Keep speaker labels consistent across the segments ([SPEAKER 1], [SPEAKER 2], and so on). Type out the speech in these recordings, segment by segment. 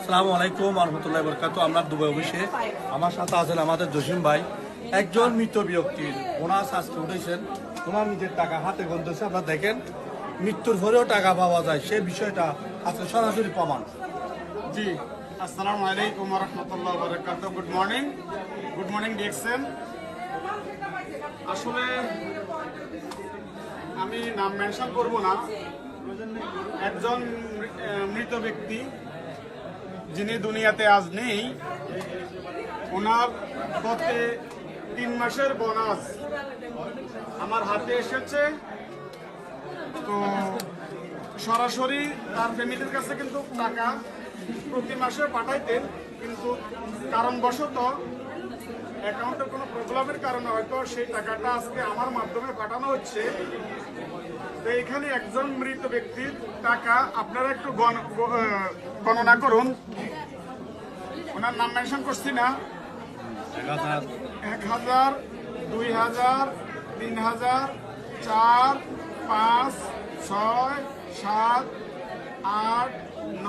[SPEAKER 1] আসসালামু আলাইকুম রহমতুল্লাহ বরকাত আমরা দুবাই অফিসে। আমার সাথে আছেন আমাদের জসিম ভাই। একজন মৃত ব্যক্তির বোনাস আজকে উঠেছেন। ওনার নিজের টাকা হাতে গন্ধেছে। আপনারা দেখেন, মৃত্যুর পরেও টাকা পাওয়া যায়। সে বিষয়টা আজকে সরাসরি প্রমাণ।
[SPEAKER 2] জি, আসসালামু আলাইকুম রহমতুল্লাহ বরকাত good morning good morning DXN আসলে আমি নাম মেনশন করব না। একজন মৃত ব্যক্তি। যিনি দুনিয়াতে আজ নেই, ওনার গতে তিন মাসের বোনাস আমার হাতে এসেছে। তো সরাসরি তার ফ্যামিলির কাছে কিন্তু টাকা প্রতি মাসে পাঠাইতেন, কিন্তু কারণবশত অ্যাকাউন্টের কোনো প্রবলেমের কারণে হয়তো সেই টাকাটা আজকে আমার মাধ্যমে পাঠানো হচ্ছে। তো এখানে একজন মৃত ব্যক্তির টাকা আপনারা একটু গণ- গণনা করুন। ওনার নাম মেনশন করছি না। এক হাজার। দুই হাজার তিন হাজার চার পাঁচ ছয় সাত আট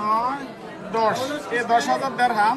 [SPEAKER 2] নয় দশ। এ দশ হাজার দেড়হাম।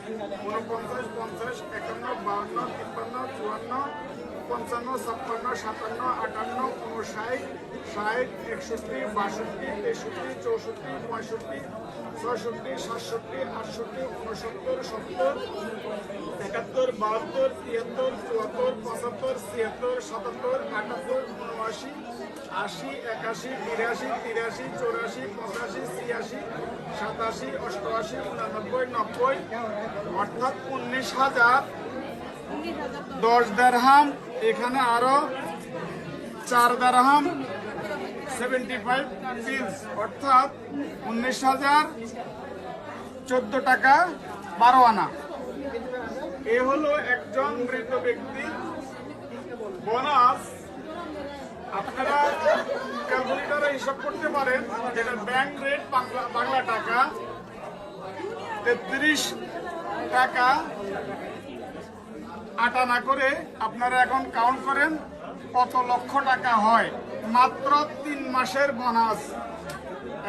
[SPEAKER 2] উনপঞ্চাশ পঞ্চাশ একান্ন বাহান্ন তিপ্পান্ন চুয়ান্ন পঞ্চান্ন, ছাপ্পান্ন, সাতান্ন, আটান্ন উনষাট ষাট, একষট্টি, বাষট্টি, তেষট্টি, চৌষট্টি, পঁয়ষট্টি, ছয়ষট্টি, সাতষট্টি, আটষট্টি উনসত্তর সত্তর, একাত্তর, বাহাত্তর, তিয়াত্তর, চুয়াত্তর, পঁচাত্তর, ছিয়াত্তর, সাতাত্তর, আটাত্তর, উনআশি, আশি, একাশি, বিরাশি, তিরাশি, চৌরাশি, পঁচাশি, ছিয়াশি, সাতাশি, অষ্টআশি, উনানব্বই, নব্বই, অর্থাৎ উনিশ হাজার দশ দেড়হাম এখানে আরও চার দেড়হাম সেভেন্টি ফাইভ অর্থাৎ উনিশ হাজার চোদ্দ টাকা বারো আনা এ হলো একজন মৃত ব্যক্তি। বোনাস, আপনারা ক্যালকুলেটারে হিসাব করতে পারেন, যেটা ব্যাংক রেট বাংলা টাকা, তেত্রিশ টাকা আটা না করে আপনারা এখন কাউন্ট করেন কত লক্ষ টাকা হয়। মাত্র তিন মাসের বোনাস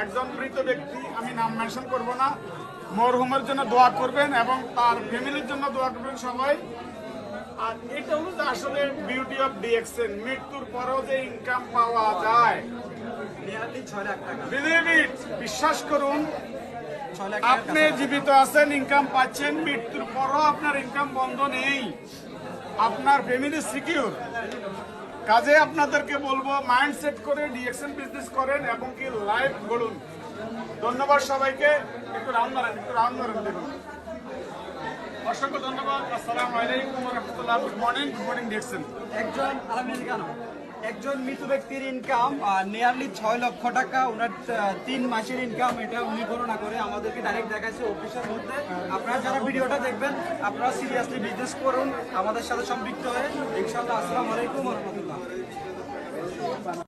[SPEAKER 2] একজন মৃত ব্যক্তি আমি নাম মেনশন করব না। মরহুমের জন্য দোয়া করবেন এবং তার ফ্যামিলির জন্য দোয়া করবেন সবাই। আর এটা হলো আসলে বিউটি অফ ডিএক্সএন মৃত্যুর পরেও যে ইনকাম পাওয়া যায়। বিশ্বাস করুন। আপনি জীবিত আছেন ইনকাম পাচ্ছেন মৃত্যুর পরও আপনার ইনকাম বন্ধ নেই। আপনার ফ্যামিলি সিকিউর কাজে আপনাদেরকে বলব মাইন্ড সেট করে ডিএকশন বিজনেস করেন এবং কি লাইফ গড়ুন। ধন্যবাদ সবাইকে। একটু রাউন্ড মারেন একটু রাউন্ড মারেন দেখুন। অসংখ্য ধন্যবাদ। আসসালামু আলাইকুম রহমতুল্লাহ। Good morning good morning DXN
[SPEAKER 3] একজন আলহামদুলিল্লাহ একজন মৃত ব্যক্তির ইনকাম নিয়ারলি ছয় লক্ষ টাকা। ওনার তিন মাসের ইনকাম এটা উনি গণনা করে আমাদেরকে ডাইরেক্ট দেখাচ্ছে অফিসের মধ্যে। আপনারা যারা ভিডিওটা দেখবেন, আপনারা সিরিয়াসলি বিজনেস করুন, আমাদের সাথে সম্পৃক্ত হয়ে। ইনশাল্লাহ আসসালামু আলাইকুম রহমতুল্লাহ।